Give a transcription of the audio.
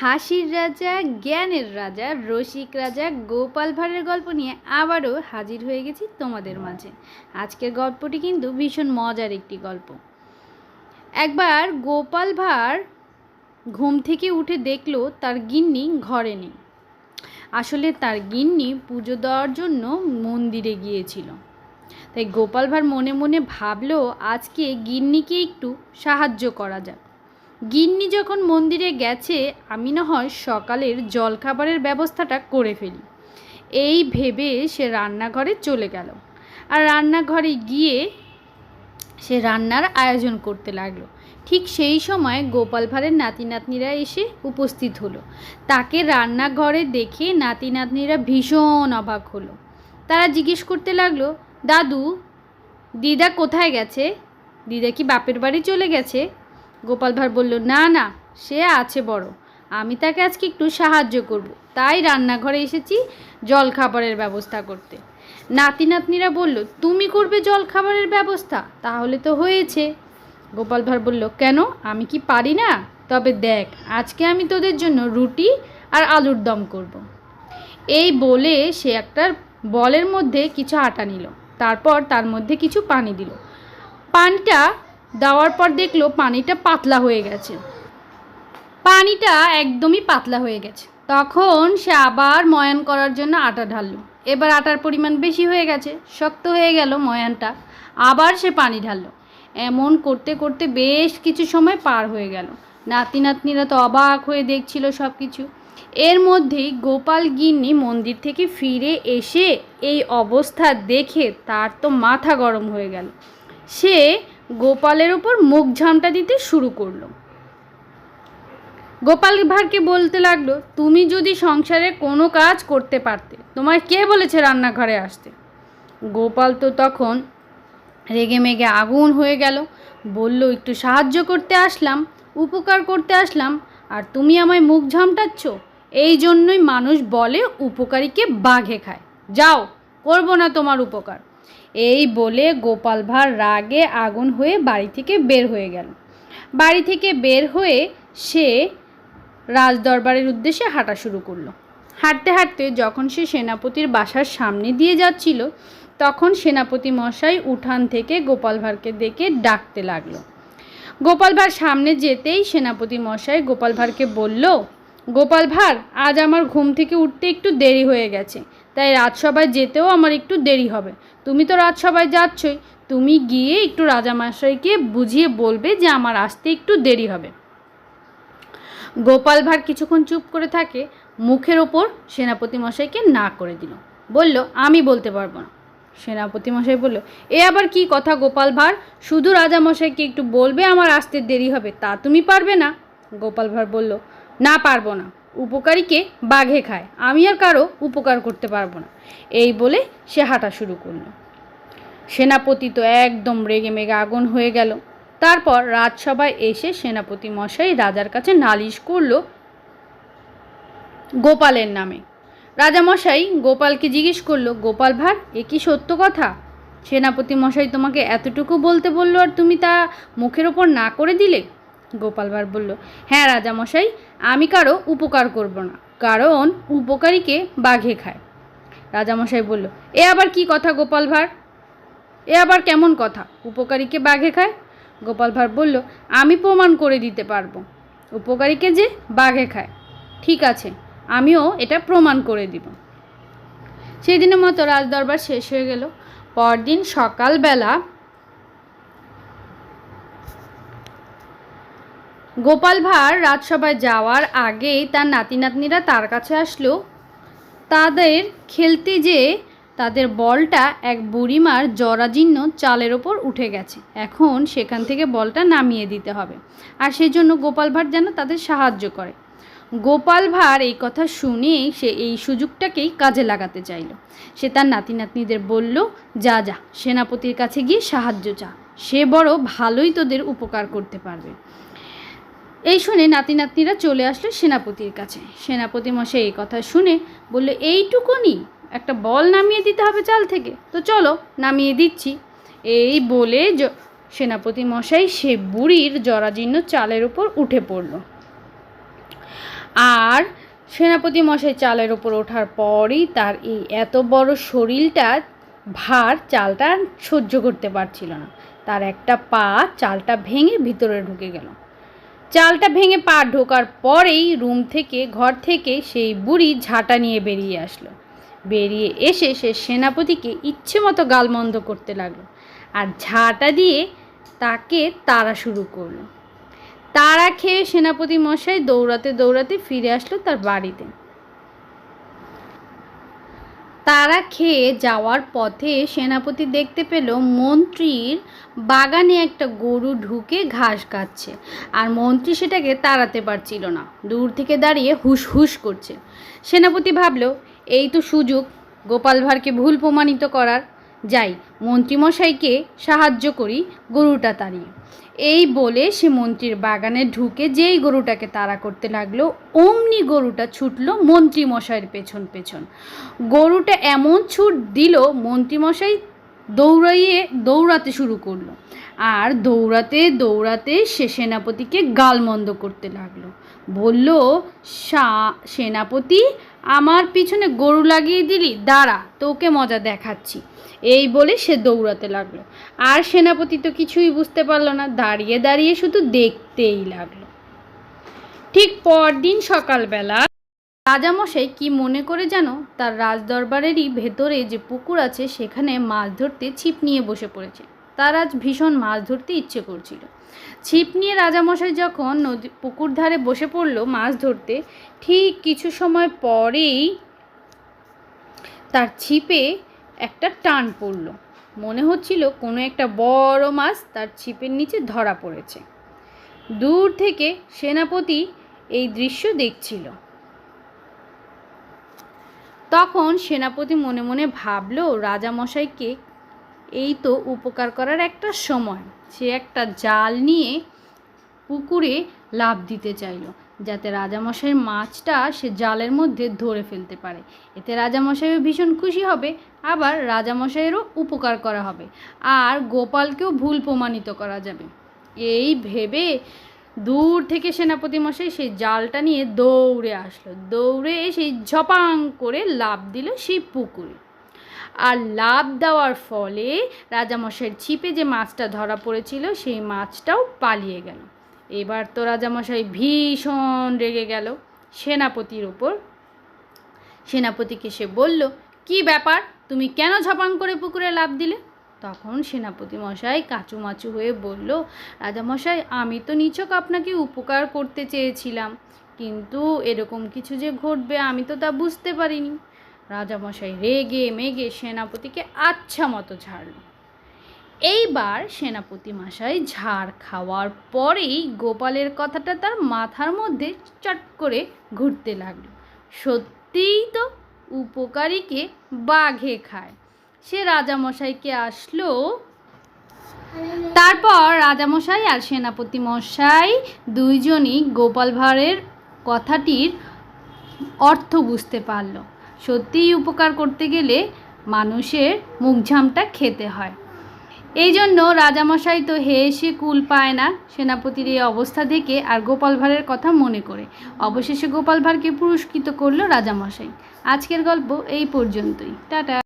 হাসির রাজা, জ্ঞানের রাজা, রসিক রাজা, গোপাল ভাঁড়ের গল্প নিয়ে আবারও হাজির হয়ে গেছি তোমাদের মাঝে। আজকের গল্পটি কিন্তু ভীষণ মজার একটি গল্প। একবার গোপাল ভাঁড় ঘুম থেকে উঠে দেখল তার গিন্নি ঘরে নেই। আসলে তার গিন্নি পুজো দেওয়ার জন্য মন্দিরে গিয়েছিল। তাই গোপাল ভাঁড় মনে মনে ভাবলো, আজকে গিন্নিকে একটু সাহায্য করা যাক। গিন্নি যখন মন্দিরে গেছে, আমি না হয় সকালের জলখাবারের ব্যবস্থাটা করে ফেলি। এই ভেবে সে রান্নাঘরে চলে গেল। আর রান্নাঘরে গিয়ে সে রান্নার আয়োজন করতে লাগল। ঠিক সেই সময় গোপাল ভাঁড়ের নাতি নাতনিরা এসে উপস্থিত হলো। তাকে রান্নাঘরে দেখে নাতি নাতনিরা ভীষণ অবাক হলো। তারা জিজ্ঞেস করতে লাগল, দাদু, দিদা কোথায় গেছে? দিদা কি বাপের বাড়ি চলে গেছে? গোপাল ভাঁড় বলল, না না, সে আছে বড়। আমি তাকে আজকে একটু সাহায্য করব। তাই রান্নাঘরে এসেছি জল খাবারের ব্যবস্থা করতে। নাতি নাতনিরা বলল, তুমি করবে জল খাবারের ব্যবস্থা? তাহলে তো হয়েছে। গোপাল ভাঁড় বলল, কেন? আমি কি পারি না? তবে দেখ, আজকে আমি তোদের জন্য রুটি আর আলুর দম করব। এই বলে সে একটা বলের মধ্যে কিছু আটা নিল। তারপর তার মধ্যে কিছু পানি দিল। পানিটা দেওয়ার পর দেখল পানিটা পাতলা হয়ে গেছে। পানিটা একদমই পাতলা হয়ে গেছে। তখন সে আবার ময়ান করার জন্য আটা ঢাললো। এবার আটার পরিমাণ বেশি হয়ে গেছে, শক্ত হয়ে গেল ময়ানটা। আবার সে পানি ঢাললো। এমন করতে করতে বেশ কিছু সময় পার হয়ে গেল। নাতি নাতনিরা তো অবাক হয়ে দেখছিল সব কিছু এর মধ্যেই গোপাল গিন্নি মন্দির থেকে ফিরে এসে এই অবস্থা দেখে তার তো মাথা গরম হয়ে গেল। সে গোপালের ওপর মুখ ঝামটা দিতে শুরু করল। গোপাল ভাঁড়কে বলতে লাগল, তুমি যদি সংসারে কোনো কাজ করতে পারতে, তোমায় কে বলেছে রান্নাঘরে আসতে? গোপাল তো তখন রেগে মেগে আগুন হয়ে গেল, বলল, একটু সাহায্য করতে আসলাম, উপকার করতে আসলাম, আর তুমি আমায় মুখ ঝামটাচ্ছ? এই জন্যই মানুষ বলে উপকারীকে বাঘে খায়। যাও, করব না তোমার উপকার। এই বলে গোপাল ভাঁড় রাগে আগুন হয়ে বাড়ি থেকে বের হয়ে গেল। বাড়ি থেকে বের হয়ে সে রাজদরবারের উদ্দেশ্যে হাঁটা শুরু করল। হাঁটতে হাঁটতে যখন সে সেনাপতির বাসার সামনে দিয়ে যাচ্ছিল, তখন সেনাপতি মশাই উঠান থেকে গোপাল ভাঁড়কে ডেকে ডাকতে লাগল। গোপাল ভাঁড় সামনে যেতেই সেনাপতি মশাই গোপাল ভাঁড়কে বলল, গোপাল ভাঁড়, আজ আমার ঘুম থেকে উঠতে একটু দেরি হয়ে গেছে। তাই রাজসভায় যেতেও আমার একটু দেরি হবে। তুমি তো রাজসভায় যাচ্ছই। তুমি গিয়ে একটু রাজামশাইকে বুঝিয়ে বলবে যে আমার আসতে একটু দেরি হবে। গোপাল ভাঁড় কিছুক্ষণ চুপ করে থাকে, মুখের ওপর সেনাপতি মশাইকে না করে দিল। বলল, আমি বলতে পারব না। সেনাপতি মশাই বলল, এ আবার কি কথা গোপাল ভাঁড়? শুধু রাজামশাইকে একটু বলবে আমার আসতে দেরি হবে, তা তুমি পারবে না? গোপাল ভাঁড় বলল, না, পারব না। উপকারীকে বাঘে খায়। আমি আর কারও উপকার করতে পারব না। এই বলে সে হাঁটা শুরু করল। সেনাপতি তো একদম রেগে মেগে আগুন হয়ে গেল। তারপর রাজসভায় এসে সেনাপতি মশাই রাজার কাছে নালিশ করল গোপালের নামে। রাজামশাই গোপালকে জিজ্ঞেস করল, গোপাল ভাঁড়, এ কি সত্য কথা? সেনাপতি মশাই তোমাকে এতটুকু বলতে বলল আর তুমি তা মুখের ওপর না করে দিলে? গোপাল ভাঁড় বলল হ্যাঁ রাজামশাই, আমি কারও উপকার করব না, কারণ উপকারীকে বাঘে খায়। রাজামশাই বলল, এ আবার কি কথা গোপাল ভাঁড়? এ আবার কেমন কথা? উপকারীকে বাঘে খায়? গোপাল ভাঁড় বলল, আমি প্রমাণ করে দিতে পারব, উপকারীকে যে বাঘে খায়। ঠিক আছে, আমিও এটা প্রমাণ করে দিব। সেই দিনের মতো রাজদরবার শেষ হয়ে গেল। পরদিন সকালবেলা গোপাল ভাঁড় রাজসভায় যাওয়ার আগেই তার নাতি নাতনিরা তার কাছে আসলো। তাদের খেলতে যেয়ে তাদের বলটা এক বুড়িমার জরাজীর্ণ চালের ওপর উঠে গেছে। এখন সেখান থেকে বলটা নামিয়ে দিতে হবে। আর সেই জন্য গোপাল ভাঁড় যেন তাদের সাহায্য করে। গোপাল ভাঁড় এই কথা শুনে সে এই সুযোগটাকেই কাজে লাগাতে চাইল। সে তার নাতি নাতনিদের বলল, যা যা, সেনাপতির কাছে গিয়ে সাহায্য চা। সে বড় ভালোই তোদের উপকার করতে পারবে। এই শুনে নাতি নাতনিরা চলে আসলো সেনাপতির কাছে। সেনাপতি মশাই এই কথা শুনে বলল, এইটুকুনি? একটা বল নামিয়ে দিতে হবে চাল থেকে। তো চলো, নামিয়ে দিচ্ছি। এই বলে সেনাপতি মশাই সে বুড়ির জরাজীর্ণ চালের উপর উঠে পড়ল। আর সেনাপতি মশাই চালের ওপর ওঠার পরই তার এই এত বড় শরীরটা, ভার চালটা সহ্য করতে পারছিল না। তার একটা পা চালটা ভেঙে ভিতরে ঢুকে গেল। চালটা ভেঙে পা ঢোকার পরেই রুম থেকে, ঘর থেকে সেই বুড়ি ঝাঁটা নিয়ে বেরিয়ে আসলো। বেরিয়ে এসে সে সেনাপতিকে ইচ্ছে মতো গালমন্দ করতে লাগল আর ঝাঁটা দিয়ে তাকে তারা শুরু করল। তারা খেয়ে সেনাপতি মশাই দৌড়াতে দৌড়াতে ফিরে আসলো তার বাড়িতে। তারা খেয়ে যাওয়ার পথে সেনাপতি দেখতে পেল মন্ত্রীর বাগানে একটা গরু ঢুকে ঘাস খাচ্ছে। আর মন্ত্রী সেটাকে তাড়াতে পারছিল না। দূর থেকে দাঁড়িয়ে হুস হুস করছে। সেনাপতি ভাবল, এই তো সুযোগ। গোপাল ভাঁড়কে ভুল প্রমাণিত করার যাই, মন্ত্রীমশাইকে সাহায্য করি গরুটা তাড়িয়ে। এই বলে সে মন্ত্রীর বাগানে ঢুকে যেই গরুটাকে তাড়া করতে লাগল, অমনি গরুটা ছুটলো মন্ত্রীমশাইয়ের পেছন পেছন। গরুটা এমন ছুট দিল, মন্ত্রীমশাই দৌড়াইয়ে দৌড়াতে শুরু করল। আর দৌড়াতে দৌড়াতে সে সেনাপতিকে গালমন্দ করতে লাগল। বলল "সা- সেনাপতি, আমার পিছনে গরু লাগিয়ে দিলি, দাঁড়া, তোকে মজা দেখাচ্ছি। এই বলে সে দৌড়াতে লাগল। আর সেনাপতি তো কিছুই বুঝতে পারল না, দাঁড়িয়ে দাঁড়িয়ে শুধু দেখতেই লাগল। ঠিক পরদিন সকালবেলা রাজামশাই কি মনে করে যেন তার রাজদরবারেরই ভেতরে যে পুকুর আছে, সেখানে মাছ ধরতে ছিপ নিয়ে বসে পড়েছে। তার আজ ভীষণ মাছ ধরতে ইচ্ছে করছিল। ছিপ নিয়ে রাজামশাই যখন নদী পুকুর ধারে বসে পড়ল মাছ ধরতে, ঠিক কিছু সময় পরেই তার ছিপে একটা টান পড়ল। মনে হচ্ছিল কোনো একটা বড় মাছ তার ছিপের নিচে ধরা পড়েছে। দূর থেকে সেনাপতি এই দৃশ্য দেখছিল। তখন সেনাপতি মনে মনে ভাবলো, রাজামশাইকে এই তো উপকার করার একটা সময়। সে একটা জাল নিয়ে পুকুরে লাভ দিতে চাইলো, যাতে রাজামশাইয়ের মাছটা সে জালের মধ্যে ধরে ফেলতে পারে। এতে রাজামশাইও ভীষণ খুশি হবে, আবার রাজামশাইয়েরও উপকার করা হবে। আর গোপালকেও ভুল প্রমাণিত করা যাবে। এই ভেবে দূর থেকে সেনাপতি মশাই সেই জালটা নিয়ে দৌড়ে আসলো। দৌড়ে সেই ঝপাং করে লাভ দিল সেই পুকুরে। আর লাভ দেওয়ার ফলে রাজামশাইয়ের ছিপে যে মাছটা ধরা পড়েছিল, সেই মাছটাও পালিয়ে গেল। এবার তো রাজামশাই ভীষণ রেগে গেল। সেনাপতির ওপর সেনাপতিকে সে বলল, কি ব্যাপার? তুমি কেন ঝপাং করে পুকুরে লাভ দিলে? তখন সেনাপতি মশাই কাচুমাচু হয়ে বলল, রাজামশাই, আমি তো নিছক আপনাকে উপকার করতে চেয়েছিলাম, কিন্তু এরকম কিছু যে ঘটবে আমি তো তা বুঝতে পারিনি। রাজামশাই রেগে মেগে সেনাপতিকে আচ্ছা মতো ঝাড়ল। এইবার সেনাপতি মশাই ঝাড় খাওয়ার পরেই গোপালের কথাটা তার মাথার মধ্যে চট করে ঘুরতে লাগল। সত্যিই তো উপকারীকে বাঘে খায়। সে রাজামশাইকে আসলো। তারপর রাজামশাই আর সেনাপতি মশাই দুইজনই গোপাল ভাঁড়ের কথাটির অর্থ বুঝতে পারল। সত্যিই উপকার করতে গেলে মানুষের মুখঝামটা খেতে হয়। এই জন্য রাজামশাই তো হে হেসে কুল পায় না, সেনাপতির এই অবস্থা দেখে আর গোপাল ভাঁড়ের কথা মনে করে। অবশেষে গোপাল ভাঁড়কে পুরস্কৃত করল রাজামশাই। আজকের গল্প এই পর্যন্তই। টাটা।